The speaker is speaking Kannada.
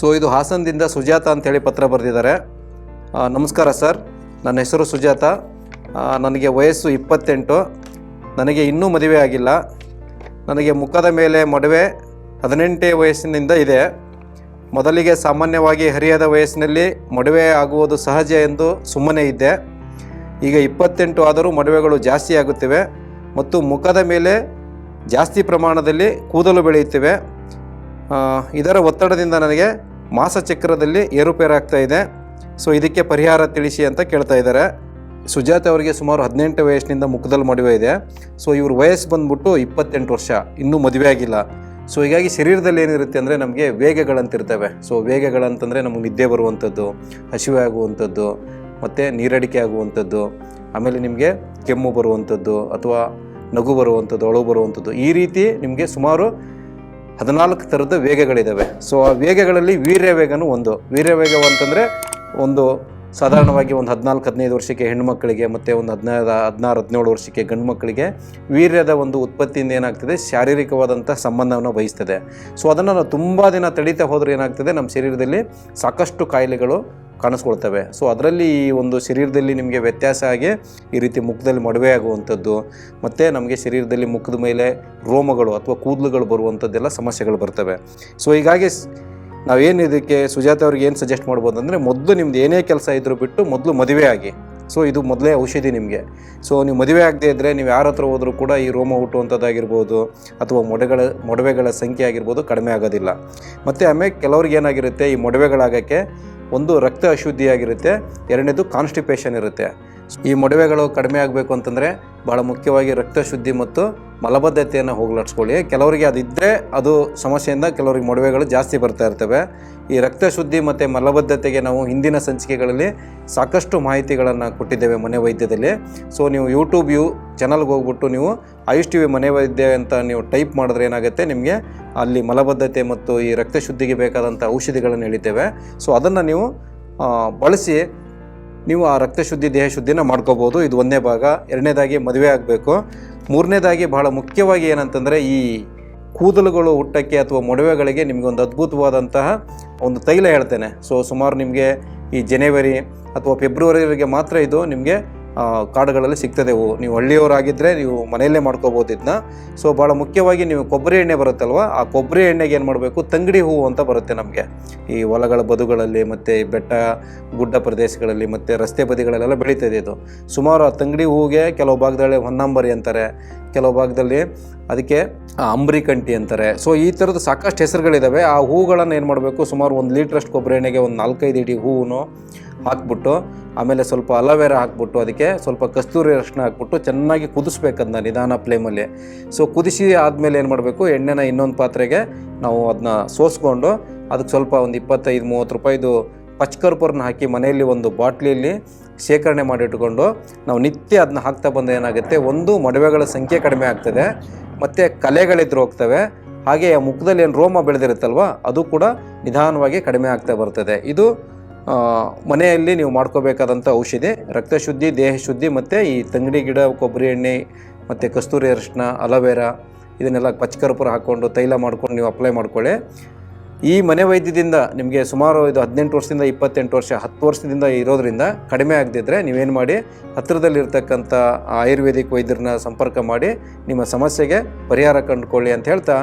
ಸೊ ಇದು ಹಾಸನದಿಂದ ಸುಜಾತ ಅಂತೇಳಿ ಪತ್ರ ಬರೆದಿದ್ದಾರೆ. ನಮಸ್ಕಾರ ಸರ್. ನನ್ನ ಹೆಸರು ಸುಜಾತ. ನನಗೆ ವಯಸ್ಸು ಇಪ್ಪತ್ತೆಂಟು. ನನಗೆ ಇನ್ನೂ ಮದುವೆ ಆಗಿಲ್ಲ. ನನಗೆ ಮುಖದ ಮೇಲೆ ಮದುವೆ ಹದಿನೆಂಟೇ ವಯಸ್ಸಿನಿಂದ ಇದೆ. ಮೊದಲಿಗೆ ಸಾಮಾನ್ಯವಾಗಿ ಹರಿಯದ ವಯಸ್ಸಿನಲ್ಲಿ ಮದುವೆ ಆಗುವುದು ಸಹಜ ಎಂದು ಸುಮ್ಮನೆ ಇದ್ದೆ. ಈಗ ಇಪ್ಪತ್ತೆಂಟು ಆದರೂ ಮದುವೆಗಳು ಜಾಸ್ತಿ ಆಗುತ್ತಿವೆ ಮತ್ತು ಮುಖದ ಮೇಲೆ ಜಾಸ್ತಿ ಪ್ರಮಾಣದಲ್ಲಿ ಕೂದಲು ಬೆಳೆಯುತ್ತಿವೆ. ಇದರ ಒತ್ತಡದಿಂದ ನನಗೆ ಮಾಸಚಕ್ರದಲ್ಲಿ ಏರುಪೇರಾಗ್ತಾ ಇದೆ. ಸೊ, ಇದಕ್ಕೆ ಪರಿಹಾರ ತಿಳಿಸಿ ಅಂತ ಕೇಳ್ತಾ ಇದ್ದಾರೆ. ಸುಜಾತ ಅವರಿಗೆ ಸುಮಾರು ಹದಿನೆಂಟು ವಯಸ್ಸಿನಿಂದ ಮುಖದಲ್ಲಿ ಮದುವೆ ಇದೆ. ಸೊ, ಇವ್ರ ವಯಸ್ಸು ಬಂದ್ಬಿಟ್ಟು ಇಪ್ಪತ್ತೆಂಟು ವರ್ಷ. ಇನ್ನೂ ಮದುವೆ ಆಗಿಲ್ಲ. ಸೊ, ಹೀಗಾಗಿ ಶರೀರದಲ್ಲಿ ಏನಿರುತ್ತೆ ಅಂದರೆ ನಮಗೆ ವೇಗಗಳಂತಿರ್ತವೆ. ಸೊ, ವೇಗಗಳಂತಂದರೆ ನಮಗೆ ನಿದ್ದೆ ಬರುವಂಥದ್ದು, ಹಸಿವೆ ಆಗುವಂಥದ್ದು, ಮತ್ತು ನೀರಡಿಕೆ ಆಗುವಂಥದ್ದು, ಆಮೇಲೆ ನಿಮಗೆ ಕೆಮ್ಮು ಬರುವಂಥದ್ದು ಅಥವಾ ನಗು ಬರುವಂಥದ್ದು, ಅಳು ಬರುವಂಥದ್ದು ಈ ರೀತಿ ನಿಮಗೆ ಸುಮಾರು ಹದಿನಾಲ್ಕು ಥರದ ವೇಗಗಳಿದ್ದಾವೆ ಸೊ ಆ ವೇಗಗಳಲ್ಲಿ ವೀರ್ಯ ವೇಗನೂ ಒಂದು. ವೀರ್ಯ ವೇಗ ಅಂತಂದರೆ ಒಂದು ಸಾಧಾರಣವಾಗಿ ಒಂದು ಹದಿನಾಲ್ಕು, ಹದಿನೈದು ವರ್ಷಕ್ಕೆ ಹೆಣ್ಣುಮಕ್ಕಳಿಗೆ ಮತ್ತು ಒಂದು ಹದಿನೈದು, ಹದಿನಾರು, ಹದಿನೇಳು ವರ್ಷಕ್ಕೆ ಗಂಡು ಮಕ್ಕಳಿಗೆ ವೀರ್ಯದ ಒಂದು ಉತ್ಪತ್ತಿಯಿಂದ ಏನಾಗ್ತದೆ? ಶಾರೀರಿಕವಾದಂಥ ಸಂಬಂಧವನ್ನು ಬಯಸ್ತದೆ ಸೊ ಅದನ್ನು ನಾವು ತುಂಬ ದಿನ ತಡೀತಾ ಹೋದರೆ ಏನಾಗ್ತದೆ? ನಮ್ಮ ಶರೀರದಲ್ಲಿ ಸಾಕಷ್ಟು ಕಾಯಿಲೆಗಳು ಕಾಣಿಸ್ಕೊಳ್ತವೆ. ಸೊ ಅದರಲ್ಲಿ ಈ ಒಂದು ಶರೀರದಲ್ಲಿ ನಿಮಗೆ ವ್ಯತ್ಯಾಸ ಆಗಿ ಈ ರೀತಿ ಮುಖದಲ್ಲಿ ಮಡುವೆ ಆಗುವಂಥದ್ದು, ಮತ್ತು ನಮಗೆ ಶರೀರದಲ್ಲಿ ಮುಖದ ಮೇಲೆ ರೋಮಗಳು ಅಥವಾ ಕೂದಲುಗಳು ಬರುವಂಥದ್ದೆಲ್ಲ ಸಮಸ್ಯೆಗಳು ಬರ್ತವೆ. ಸೊ ಹೀಗಾಗಿ ನಾವೇನು ಇದಕ್ಕೆ ಸುಜಾತ ಅವ್ರಿಗೆ ಏನು ಸಜೆಸ್ಟ್ ಮಾಡ್ಬೋದು ಅಂದರೆ ಮೊದಲು ನಿಮ್ದು ಏನೇ ಕೆಲಸ ಇದ್ದರೂ ಬಿಟ್ಟು ಮೊದಲು ಮದುವೆ ಆಗಿ. ಸೊ ಇದು ಮೊದಲೇ ಔಷಧಿ ನಿಮಗೆ. ಸೊ ನೀವು ಮದುವೆ ಆಗದೇ ಇದ್ದರೆ ನೀವು ಯಾರ ಹತ್ರ ಹೋದರೂ ಕೂಡ ಈ ರೋಮ ಹುಟ್ಟುವಂಥದ್ದಾಗಿರ್ಬೋದು ಅಥವಾ ಮೊಡಗಳ, ಮೊಡವೆಗಳ ಸಂಖ್ಯೆ ಆಗಿರ್ಬೋದು ಕಡಿಮೆ ಆಗೋದಿಲ್ಲ. ಮತ್ತು ಆಮೇಲೆ ಕೆಲವ್ರಿಗೆ ಏನಾಗಿರುತ್ತೆ, ಈ ಮೊಡವೆಗಳಾಗೋಕ್ಕೆ ಒಂದು ರಕ್ತ ಅಶುದ್ಧಿಯಾಗಿರುತ್ತೆ, ಎರಡನೇದು ಕಾನ್ಸ್ಟಿಪೇಷನ್ ಇರುತ್ತೆ. ಈ ಮೊಡವೆಗಳು ಕಡಿಮೆ ಆಗಬೇಕು ಅಂತಂದರೆ ಭಾಳ ಮುಖ್ಯವಾಗಿ ರಕ್ತ ಶುದ್ಧಿ ಮತ್ತು ಮಲಬದ್ಧತೆಯನ್ನು ಹೋಗ್ಲಾಡಿಸ್ಕೊಳ್ಳಿ. ಕೆಲವರಿಗೆ ಅದಿದ್ದರೆ ಅದು ಸಮಸ್ಯೆಯಿಂದ ಕೆಲವರಿಗೆ ಮೊಡವೆಗಳು ಜಾಸ್ತಿ ಬರ್ತಾ ಇರ್ತವೆ. ಈ ರಕ್ತ ಶುದ್ಧಿ ಮತ್ತು ಮಲಬದ್ಧತೆಗೆ ನಾವು ಹಿಂದಿನ ಸಂಚಿಕೆಗಳಲ್ಲಿ ಸಾಕಷ್ಟು ಮಾಹಿತಿಗಳನ್ನು ಕೊಟ್ಟಿದ್ದೇವೆ ಮನೆ ವೈದ್ಯದಲ್ಲಿ. ಸೊ ನೀವು ಯೂಟ್ಯೂಬ್ ಯು ಚಾನಲ್ಗೆ ಹೋಗ್ಬಿಟ್ಟು ನೀವು ಆಯುಷ್ ಟಿ ವಿ ಮನೆ ವೈದ್ಯ ಅಂತ ನೀವು ಟೈಪ್ ಮಾಡಿದ್ರೆ ಏನಾಗುತ್ತೆ ನಿಮಗೆ? ಅಲ್ಲಿ ಮಲಬದ್ಧತೆ ಮತ್ತು ಈ ರಕ್ತ ಶುದ್ಧಿಗೆ ಬೇಕಾದಂಥ ಔಷಧಿಗಳನ್ನು ಹೇಳಿದ್ದೇವೆ ಸೊ ಅದನ್ನು ನೀವು ಬಳಸಿ ನೀವು ಆ ರಕ್ತ ಶುದ್ಧಿ ದೇಹ ಶುದ್ಧಿನ ಮಾಡ್ಕೋಬೋದು. ಇದು ಒಂದನೇ ಭಾಗ. ಎರಡನೇದಾಗಿ ಮದುವೆ ಆಗಬೇಕು. ಮೂರನೇದಾಗಿ ಬಹಳ ಮುಖ್ಯವಾಗಿ ಏನಂತಂದರೆ ಈ ಕೂದಲುಗಳು ಹುಟ್ಟಕ್ಕೆ ಅಥವಾ ಮೊಡವೆಗಳಿಗೆ ನಿಮಗೆ ಒಂದು ಅದ್ಭುತವಾದಂತಹ ಒಂದು ತೈಲ ಹೇಳ್ತೇನೆ. ಸೊ ಸುಮಾರು ನಿಮಗೆ ಈ ಜನವರಿ ಅಥವಾ ಫೆಬ್ರವರಿಗೆ ಮಾತ್ರ ಇದು ನಿಮಗೆ ಕಾಡುಗಳಲ್ಲಿ ಸಿಗ್ತದೆ. ಹೂವು ನೀವು ಹಳ್ಳಿಯವರಾಗಿದ್ದರೆ ನೀವು ಮನೆಯಲ್ಲೇ ಮಾಡ್ಕೋಬೋದು ಇದನ್ನ. ಸೊ ಭಾಳ ಮುಖ್ಯವಾಗಿ ನೀವು ಕೊಬ್ಬರಿ ಎಣ್ಣೆ ಬರುತ್ತಲ್ವ ಆ ಕೊಬ್ಬರಿ ಎಣ್ಣೆಗೆ ಏನು ಮಾಡಬೇಕು? ತಂಗಡಿ ಹೂವು ಅಂತ ಬರುತ್ತೆ ನಮಗೆ. ಈ ಹೊಲಗಳ ಬದುಗಳಲ್ಲಿ ಮತ್ತು ಬೆಟ್ಟ ಗುಡ್ಡ ಪ್ರದೇಶಗಳಲ್ಲಿ ಮತ್ತು ರಸ್ತೆ ಬದಿಗಳಲ್ಲೆಲ್ಲ ಬೆಳೀತದೆ ಇದು. ಸುಮಾರು ಆ ತಂಗಡಿ ಹೂವಿಗೆ ಕೆಲವು ಭಾಗದಲ್ಲಿ ಹೊನ್ನಂಬರಿ ಅಂತಾರೆ ಕೆಲವು ಭಾಗದಲ್ಲಿ ಅದಕ್ಕೆ ಆ, ಅಂಬ್ರಿಕಂಟಿ ಅಂತಾರೆ. ಸೊ ಈ ಥರದ್ದು ಸಾಕಷ್ಟು ಹೆಸರುಗಳಿದ್ದಾವೆ ಆ ಹೂಗಳನ್ನು ಏನು ಮಾಡಬೇಕು? ಸುಮಾರು ಒಂದು ಲೀಟ್ರಷ್ಟು ಕೊಬ್ಬರಿ ಎಣ್ಣೆಗೆ ಒಂದು ನಾಲ್ಕೈದು ಇಡೀ ಹೂವು ಹಾಕ್ಬಿಟ್ಟು, ಆಮೇಲೆ ಸ್ವಲ್ಪ ಅಲೋವೆರಾ ಹಾಕ್ಬಿಟ್ಟು, ಅದಕ್ಕೆ ಸ್ವಲ್ಪ ಕಸ್ತೂರಿ ಅರಿಶಿನ ಹಾಕ್ಬಿಟ್ಟು ಚೆನ್ನಾಗಿ ಕುದಿಸ್ಬೇಕು ಅದನ್ನ ನಿಧಾನ ಫ್ಲೇಮಲ್ಲಿ. ಸೊ ಕುದಿಸಿ ಆದಮೇಲೆ ಏನು ಮಾಡಬೇಕು, ಎಣ್ಣೆನ ಇನ್ನೊಂದು ಪಾತ್ರೆಗೆ ನಾವು ಅದನ್ನ ಸೋಸ್ಕೊಂಡು ಅದಕ್ಕೆ ಸ್ವಲ್ಪ ಒಂದು ಇಪ್ಪತ್ತೈದು, ಮೂವತ್ತು ರೂಪಾಯಿದು ಪಚ್ಕರ್ಪೂರನ್ನ ಹಾಕಿ ಮನೆಯಲ್ಲಿ ಒಂದು ಬಾಟ್ಲಿಯಲ್ಲಿ ಶೇಖರಣೆ ಮಾಡಿಟ್ಕೊಂಡು, ನಾವು ನಿತ್ಯ ಅದನ್ನ ಹಾಕ್ತಾ ಬಂದ ಏನಾಗುತ್ತೆ, ಒಂದು ಮಡವೆಗಳ ಸಂಖ್ಯೆ ಕಡಿಮೆ ಆಗ್ತದೆ, ಮತ್ತು ಕಲೆಗಳಿದ್ರು ಹೋಗ್ತವೆ, ಹಾಗೆ ಆ ಮುಖದಲ್ಲಿ ಏನು ರೋಮ ಬೆಳೆದಿರುತ್ತಲ್ವ, ಅದು ಕೂಡ ನಿಧಾನವಾಗಿ ಕಡಿಮೆ ಆಗ್ತಾ ಬರ್ತದೆ. ಇದು ಮನೆಯಲ್ಲಿ ನೀವು ಮಾಡ್ಕೋಬೇಕಾದಂಥ ಔಷಧಿ, ರಕ್ತ ಶುದ್ಧಿ, ದೇಹ ಶುದ್ಧಿ ಮತ್ತು ಈ ತಂಗಡಿ ಗಿಡ, ಕೊಬ್ಬರಿ ಎಣ್ಣೆ ಮತ್ತು ಕಸ್ತೂರಿ ಅರಿಶಿನ, ಅಲೋವೆರಾ ಇದನ್ನೆಲ್ಲ ಪಚ್ಕರ್ಪುರ ಹಾಕ್ಕೊಂಡು ತೈಲ ಮಾಡ್ಕೊಂಡು ನೀವು ಅಪ್ಲೈ ಮಾಡ್ಕೊಳ್ಳಿ. ಈ ಮನೆ ವೈದ್ಯದಿಂದ ನಿಮಗೆ ಸುಮಾರು ಇದು ಹದಿನೆಂಟು ವರ್ಷದಿಂದ ಇಪ್ಪತ್ತೆಂಟು ವರ್ಷ, ಹತ್ತು ವರ್ಷದಿಂದ ಇರೋದರಿಂದ ಕಡಿಮೆ ಆಗದಿದ್ದರೆ ನೀವೇನು ಮಾಡಿ ಹತ್ತಿರದಲ್ಲಿರ್ತಕ್ಕಂಥ ಆಯುರ್ವೇದಿಕ್ ವೈದ್ಯರನ್ನ ಸಂಪರ್ಕ ಮಾಡಿ ನಿಮ್ಮ ಸಮಸ್ಯೆಗೆ ಪರಿಹಾರ ಕಂಡುಕೊಳ್ಳಿ ಅಂತ ಹೇಳ್ತಾ